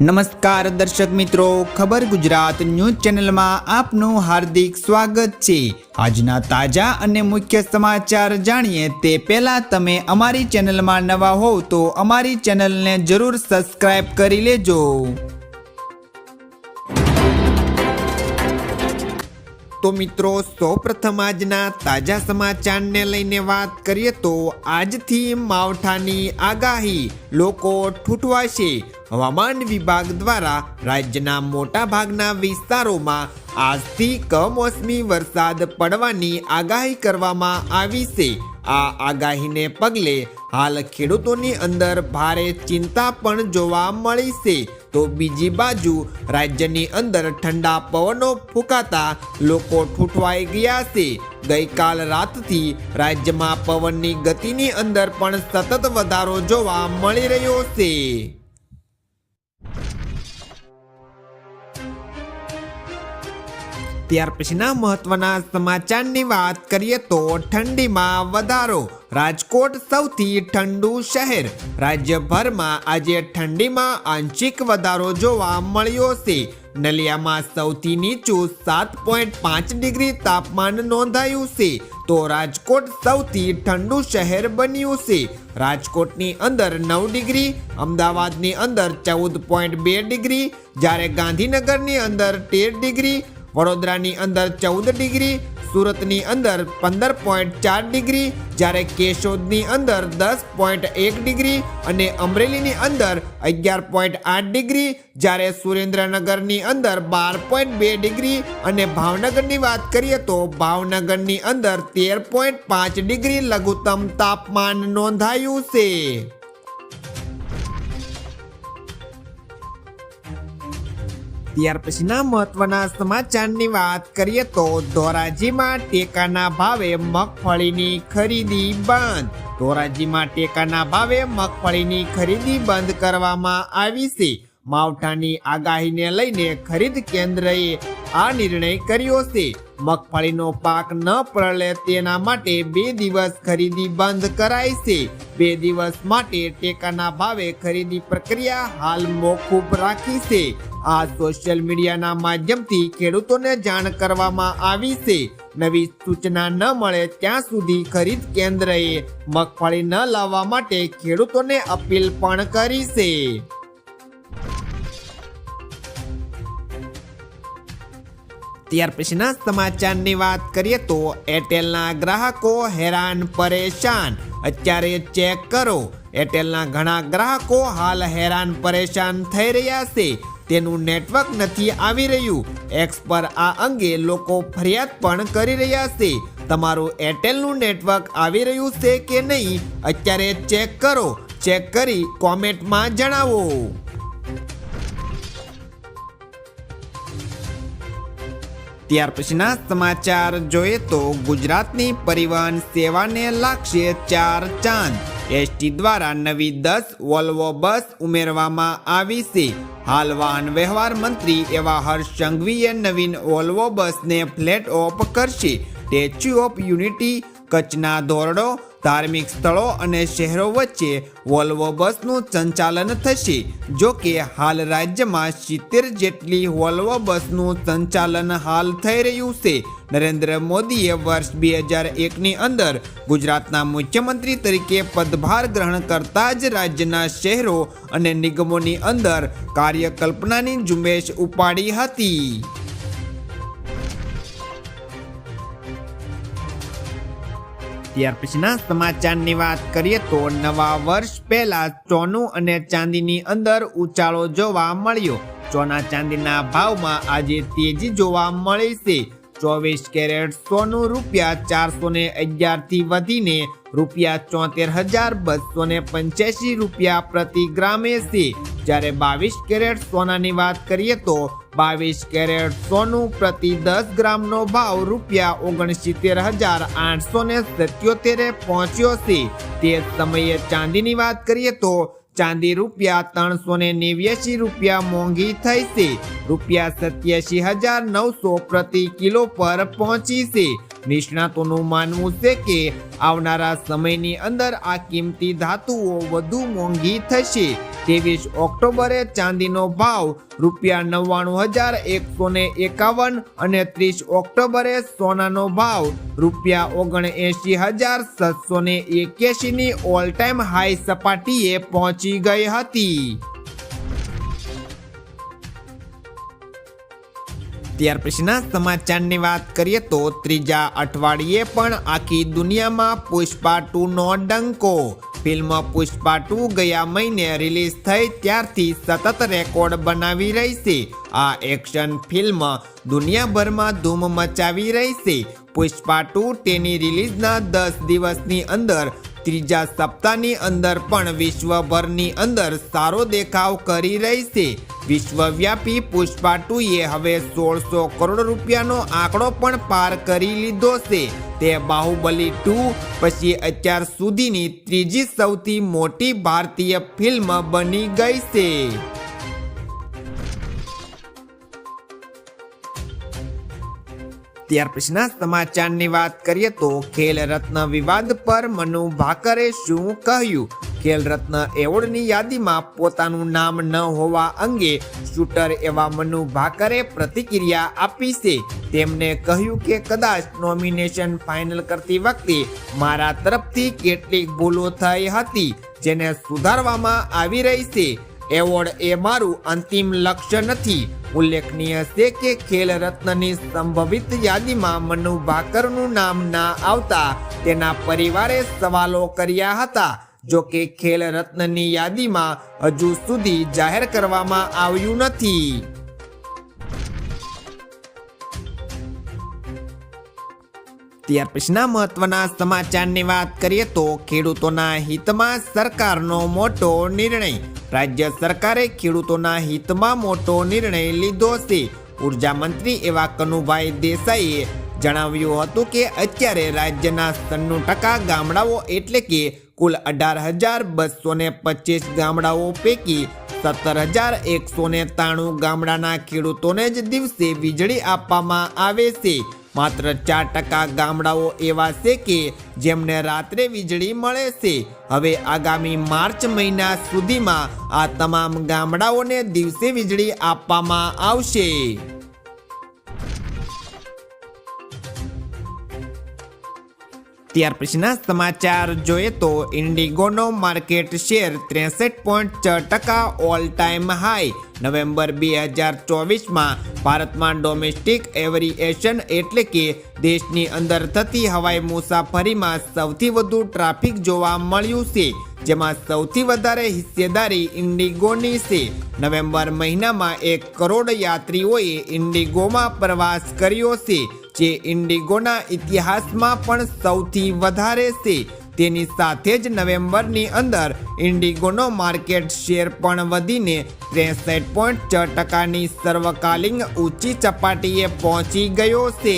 નમસ્કાર દર્શક મિત્રો, ખબર ગુજરાત ન્યૂઝ ચેનલમાં આપનું હાર્દિક સ્વાગત છે. આજના તાજા અને મુખ્ય સમાચાર જાણીએ તે પહેલા તમે અમારી ચેનલમાં નવા હોવ તો અમારી ચેનલને જરૂર સબસ્ક્રાઇબ કરી લેજો. તો મિત્રો, સૌપ્રથમ આજના તાજા સમાચારને લઈને વાત કરીએ તો આજથી માવઠાની આગાહી લોકો ઠૂઠવાશે. હવામાન વિભાગ દ્વારા રાજ્યના મોટા ભાગના વિસ્તારોમાં આજથી કમોસમી વરસાદ પડવાની આગાહી કરવામાં આવી છે. આ આગાહીને પગલે હાલ ખેડૂતોની અંદર ભારે ચિંતા પણ જોવા મળી છે. તો બીજી બાજુ રાજ્યની અંદર ઠંડા પવનો ફૂંકાતા લોકો ઠૂંઠવાઈ ગયા છે. ગઈકાલ રાતથી રાજ્યમાં પવનની ગતિની અંદર પણ સતત વધારો જોવા મળી રહ્યો છે. ત્યાર પછીના મહત્વના સમાચારની વાત કરીએ તો ઠંડીમાં વધારો. રાજકોટ સૌથી ઠંડુ શહેર. રાજ્યભરમાં આજે ઠંડીમાં આંશિક વધારો જોવા મળ્યો છે. નલિયામાં સૌથી નીચું સાત પોઈન્ટ પાંચ ડિગ્રી તાપમાન નોંધાયું છે. તો રાજકોટ સૌથી ઠંડુ શહેર બન્યું છે. રાજકોટની અંદર નવ ડિગ્રી, અમદાવાદની અંદર ચૌદ પોઈન્ટ બે ડિગ્રી, જ્યારે ગાંધીનગરની અંદર તેર ડિગ્રી વડોદરાની અંદર ચૌદ ડિગ્રી, સુરતની અંદર પંદર પોઈન્ટ ચાર ડિગ્રી, જ્યારે કેશોદની અંદર દસ પોઈન્ટ એક ડિગ્રી અને અમરેલીની અંદર અગિયાર પોઈન્ટ આઠ ડિગ્રી, જ્યારે સુરેન્દ્રનગરની અંદર બાર પોઈન્ટ બે ડિગ્રી અને ભાવનગરની વાત કરીએ તો ભાવનગરની અંદર તેર પોઈન્ટ પાંચ ડિગ્રી લઘુત્તમ તાપમાન નોંધાયું છે. ત્યાર પછીના મહત્વના સમાચારની વાત કરીએ તો ધોરાજીમાં ટેકાના ભાવે મગફળીની ખરીદી બંધ. ધોરાજીમાં ટેકાના ભાવે મગફળીની ખરીદી બંધ કરવામાં આવી છે. માવઠાની આગાહીને લઈને ખરીદ કેન્દ્રએ આ નિર્ણય કર્યો છે. મગફળીનો પાક ન પ્રળે તેના માટે બે દિવસ ખરીદી બંધ કરાઈ છે. બે દિવસ માટે ટેકાના ભાવે ખરીદી પ્રક્રિયા હાલ મોકૂફ રાખી છે. આ સોશિયલ મીડિયાના માધ્યમથી ખેડૂતોને જાણ કરવામાં આવી છે. નવી સૂચના ન મળે ત્યાં સુધી ખરીદ કેન્દ્રએ મગફળી ન લાવવા માટે ખેડૂતોને અપીલ પણ કરી છે. ત્યાર પછીના સમાચારની વાત કરીએ તો એરટેલના ગ્રાહકો હેરાન પરેશાન. અત્યારે ચેક કરો, એરટેલના ઘણા ગ્રાહકો હાલ હેરાન પરેશાન થઈ રહ્યા છે. તેનું નેટવર્ક નથી આવી રહ્યું. એક્સ પર આ અંગે લોકો ફરિયાદ પણ કરી રહ્યા છે. તમારું એરટેલનું નેટવર્ક આવી રહ્યું છે કે નહીં, અત્યારે ચેક કરો. ચેક કરી કોમેન્ટમાં જણાવો. ત્યાર પછીના સમાચાર જોઈએ તો ગુજરાતની પરિવહન સેવાને લાગશે ચાર ચાંદ. એસટી દ્વારા નવી દસ વોલ્વો બસ ઉમેરવામાં આવી છે. હાલ વાહન વ્યવહાર મંત્રી એવા હર્ષ સંઘવીએ નવીન વોલ્વો બસને ફ્લેટ ઓફ કરશે. સ્ટેચ્યુ ઓફ યુનિટી, કચ્છના ધોરડો ધાર્મિક સ્થળો અને શહેરો વચ્ચે વોલ્વો બસનું સંચાલન થશે, જો કે હાલ રાજ્યમાં સિત્તેર જેટલી વોલ્વો બસનું સંચાલન હાલ થઈ રહ્યું છે. નરેન્દ્ર મોદીએ વર્ષ બે હજાર એકની અંદર ગુજરાતના મુખ્યમંત્રી તરીકે પદભાર ગ્રહણ કરતા જ રાજ્યના શહેરો અને નિગમોની અંદર કાર્યકલ્પનાની ઝુંબેશ ઉપાડી હતી. ત્યાર પછીના સમાચારની વાત કરીએ તો નવા વર્ષ પહેલા સોનું અને ચાંદીની અંદર ઉછાળો જોવા મળ્યો. સોના ચાંદીના ભાવમાં આજે તેજી જોવા મળી છે. ચોવીસ કેરેટ સોનું રૂપિયા ચારસો ને અગિયારથી વધીને રૂપિયા ચોતેર હજાર બસો ને પંચ્યાસી રૂપિયા પ્રતિ ગ્રામે છે. જ્યારે બાવીસ કેરેટ સોનાની વાત કરીએ તો બાવીસ કેરેટ સોનું પ્રતિ દસ ગ્રામનો ભાવ રૂપિયા ઓગણસિત્તેર હજાર આઠસો ને સત્યોતેરે પહોંચ્યો છે. તે સમયે ચાંદીની વાત કરીએ તો ચાંદી રૂપિયા ત્રણસો ને નેવ્યાસી રૂપિયા મોંઘી થઈ છે. રૂપિયા સત્યાસી હજાર નવસો પ્રતિ કિલો પર પહોંચી છે. નિષ્ણાતોનું માનવું છે કે આવનારા સમયની અંદર આ કિંમતી ધાતુઓ વધુ મોંઘી થશે. ત્રેવીસ ઓક્ટોબરે ચાંદીનો ભાવ રૂપિયા નવ્વાણું હજાર એકસો ને એકાવન અને ત્રીસ ઓક્ટોબરે સોનાનો ભાવ રૂપિયા ઓગણએંશી હજાર સાતસો ને એક્યાસીની ઓલ ટાઈમ હાઈ સપાટીએ પહોંચી ગઈ હતી. ત્યાર પછીના સમાચારની વાત કરીએ તો ત્રીજા અઠવાડિયે પણ આખી દુનિયામાં પુષ્પા ટુ નો ડંકો. ફિલ્મ પુષ્પા ટુ ગયા મહિને રિલીઝ થઈ ત્યારથી સતત રેકોર્ડ બનાવી રહી છે. આ એક્શન ફિલ્મ દુનિયાભરમાં ધૂમ મચાવી રહી છે. પુષ્પા ટુ તેની રિલીઝના દસ દિવસની અંદર ત્રીજા સપ્તાહની અંદર પણ વિશ્વભરની અંદર સારો દેખાવ કરી રહી છે. વિશ્વવ્યાપી પુષ્પા ટુએ હવે સોળસો કરોડ રૂપિયાનો આંકડો પણ પાર કરી લીધો છે. તે બાહુબલી ટુ, પછી અત્યાર સુધીની ત્રીજી સૌથી મોટી ભારતીય ફિલ્મ બની ગઈ છે. ત્યાર પછીના સમાચારની વાત કરીએ તો ખેલ રત્ન વિવાદ પર મનુ ભાકરે શું કહ્યું? ખેલ રત્ન એવોર્ડની યાદીમાં પોતાનું નામ ન હોવા અંગે શૂટર એવા મનુ ભાકરે પ્રતિક્રિયા આપી છે. તેમણે કહ્યું કે કદાચ નોમિનેશન ફાઇનલ કરતી વખતે મારા તરફથી કેટલીક ભૂલો થઈ હતી, જેને સુધારવામાં આવી રહી છે. એવોર્ડ એ મારું અંતિમ લક્ષ્ય નથી. ઉલ્લેખનીય છે કે ખેલ રત્નની સંભવિત યાદીમાં મનુ ભાકરનું નામ ના આવતા તેના પરિવારે સવાલો કર્યા હતા, જો કે ખેલ રત્નની યાદીમાં હજુ સુધી જાહેર કરવામાં આવ્યું નથી. ત્યાર પછીના મહત્વના સમાચારની વાત કરીએ તો ખેડૂતોના હિતમાં સરકારનો મોટો નિર્ણય રાજ્ય સરકારે ખેડૂતોના હિતમાં મોટો નિર્ણય લીધો છે. ઊર્જા મંત્રી એવા કનુભાઈ દેસાઈએ જણાવ્યું હતું કે અત્યારે રાજ્યના સન્નું ટકા ગામડાઓ એટલે કે કુલ અઢાર હજાર બસો ને પચીસ ગામડાઓ પૈકી સત્તર હજાર એકસો ને ત્રાણું ગામડાના ખેડૂતોને જ દિવસે વીજળી આપવામાં આવે છે. માત્ર ચાર ટકા ગામડાઓ એવા છે કે જેમને રાત્રે વીજળી મળે છે. હવે આગામી માર્ચ મહિના સુધીમાં આ તમામ ગામડાઓને દિવસે વીજળી આપવામાં આવશે. ત્યાર પછીના સમાચાર જોઈએ તો ઇન્ડિગોનો માર્કેટ શેર ત્રેસઠ પોઈન્ટ છ ટકા ઓલ ટાઈમ હાઈ નવેમ્બર બે હજાર ચોવીસમાં ભારતમાં ડોમેસ્ટિક એવરિએશન એટલે કે દેશની અંદર થતી હવાઈ મુસાફરીમાં સૌથી વધુ ટ્રાફિક જોવા મળ્યું છે, જેમાં સૌથી વધારે હિસ્સેદારી ઇન્ડિગોની છે. નવેમ્બર મહિનામાં એક કરોડ યાત્રીઓએ ઇન્ડિગોમાં પ્રવાસ કર્યો છે. જે ઇન્ડિગોના ઇતિહાસમાં પણ સૌથી વધારે છે. તેની સાથે જ નવેમ્બરની અંદર ઇન્ડિગોનો માર્કેટ શેર પણ વધીને ત્રેસઠ પોઈન્ટ છ ટકાની સર્વકાલીન ઊંચી ચપાટીએ પહોંચી ગયો છે.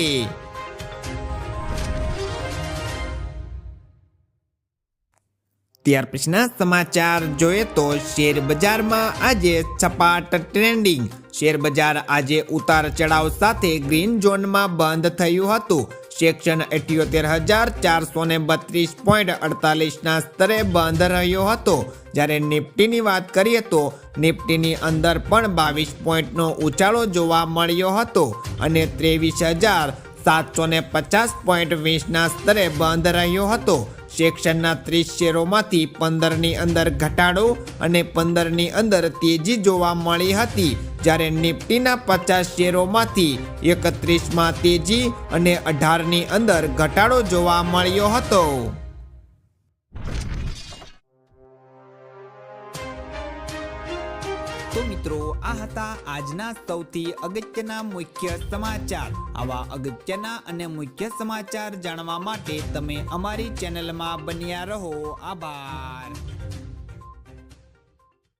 ત્યાર પછીના સમાચાર જોઈએ તો શેર બજારમાં આજે સપાટ ટ્રેન્ડિંગ શેર બજાર આજે ઉતાર ચઢાવ સાથે ગ્રીન ઝોનમાં બંધ થયું હતું. સેક્શન અઠ્યોતેર હજાર ચારસો ને બત્રીસ પોઈન્ટ અડતાલીસના સ્તરે બંધ રહ્યો હતો. જ્યારે નિફ્ટીની વાત કરીએ તો નિફ્ટીની અંદર પણ બાવીસ પોઈન્ટનો ઉછાળો જોવા મળ્યો હતો અને ત્રેવીસ હજાર સાતસો ને પચાસ પોઈન્ટ વીસના સ્તરે બંધ રહ્યો હતો. સેક્શનના ત્રીસ શેરોમાંથી પંદરની અંદર ઘટાડો અને પંદરની અંદર તેજી જોવા મળી હતી. જ્યારે નિફ્ટીના પચાસ શેરોમાંથી એકત્રીસમાં તેજી અને અઢારની અંદર ઘટાડો જોવા મળ્યો હતો. તો મિત્રો, આ હતા આજના સૌથી અગત્યના મુખ્ય સમાચાર. આવા અગત્યના અને મુખ્ય સમાચાર જાણવા માટે તમે અમારી ચેનલમાં બન્યા રહો. આભાર.